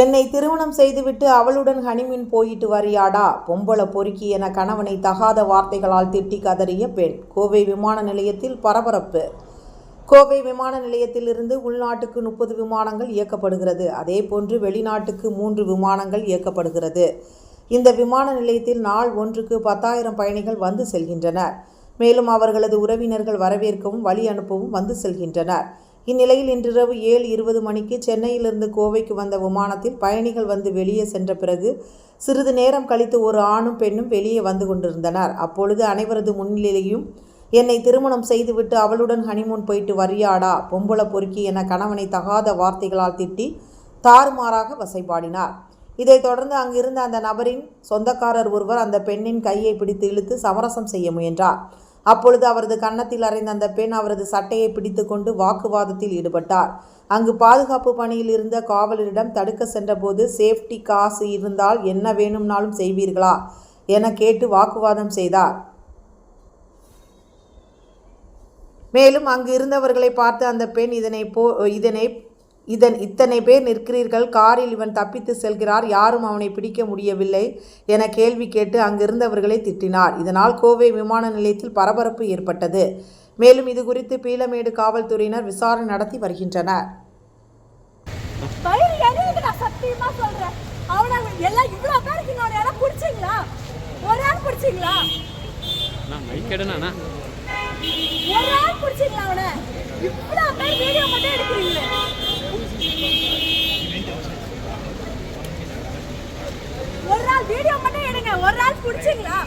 என்னை திருமணம் செய்துவிட்டு அவளுடன் ஹனிமீன் போயிட்டு வரியாடா? பொம்பள பொறுக்கி என கணவனை தகாத வார்த்தைகளால் திட்டி கதறிய பெண். கோவை விமான நிலையத்தில் பரபரப்பு. கோவை விமான நிலையத்திலிருந்து உள்நாட்டுக்கு முப்பது விமானங்கள் இயக்கப்படுகிறது. அதேபோன்று வெளிநாட்டுக்கு மூன்று விமானங்கள் இயக்கப்படுகிறது. இந்த விமான நிலையத்தில் நாள் ஒன்றுக்கு பத்தாயிரம் பயணிகள் வந்து செல்கின்றனர். மேலும் அவர்களது உறவினர்கள் வரவேற்கவும் வழி அனுப்பவும் வந்து செல்கின்றனர். இந்நிலையில் இன்றிரவு ஏழு இருபது மணிக்கு சென்னையிலிருந்து கோவைக்கு வந்த விமானத்தில் பயணிகள் வந்து வெளியே சென்ற பிறகு சிறிது நேரம் கழித்து ஒரு ஆணும் பெண்ணும் வெளியே வந்து கொண்டிருந்தனர். அப்பொழுது அனைவரது முன்னிலையும் என்னை திருமணம் செய்துவிட்டு அவளுடன் ஹனிமூன் போயிட்டு வரியாடா பொம்பள பொறுக்கி என கணவனை தகாத வார்த்தைகளால் திட்டி தாறுமாறாக வசைபாடினார். இதைத் தொடர்ந்து அங்கிருந்த அந்த நபரின் சொந்தக்காரர் ஒருவர் அந்த பெண்ணின் கையை பிடித்து இழுத்து சமரசம் செய்ய முயன்றார். அப்பொழுது அவரது கன்னத்தில் அறைந்த அந்த பெண் அவரது சட்டையை பிடித்துக்கொண்டு வாக்குவாதத்தில் ஈடுபட்டார். அங்கு பாதுகாப்பு பணியில் இருந்த காவலரிடம் தடுக்க சென்றபோது சேஃப்டி காசு இருந்தால் என்ன வேணும்னாலும் செய்வீர்களா என கேட்டு வாக்குவாதம் செய்தார். மேலும் அங்கு இருந்தவர்களை பார்த்து அந்த பெண் இதனை போ இதனை இதன் இத்தனை பேர் நிற்கிறீர்கள் காரில் இவன் தப்பித்து செல்கிறார் யாரும் அவனை பிடிக்க முடியவில்லை என கேள்வி கேட்டு அங்கிருந்தவர்களை திட்டினார். இதனால் கோவை விமான நிலையத்தில் பரபரப்பு ஏற்பட்டது. மேலும் இது குறித்து பீளமேடு காவல்துறையினர் விசாரணை நடத்தி வருகின்றனர். எல்லாம் இவ்வளவு பேருக்கு இன்னொரு இடம் பிடிச்சிங்களா? ஒரு ஆள் பிடிச்சிங்களா? அண்ணா மைக் எடுண்ணா ஒரு ஆள் பிடிச்சிங்களா அவனை? இவ்வளவு வீடியோ மட்டும் எடுங்க. ஒரு நாள் பிடிச்சிங்களா?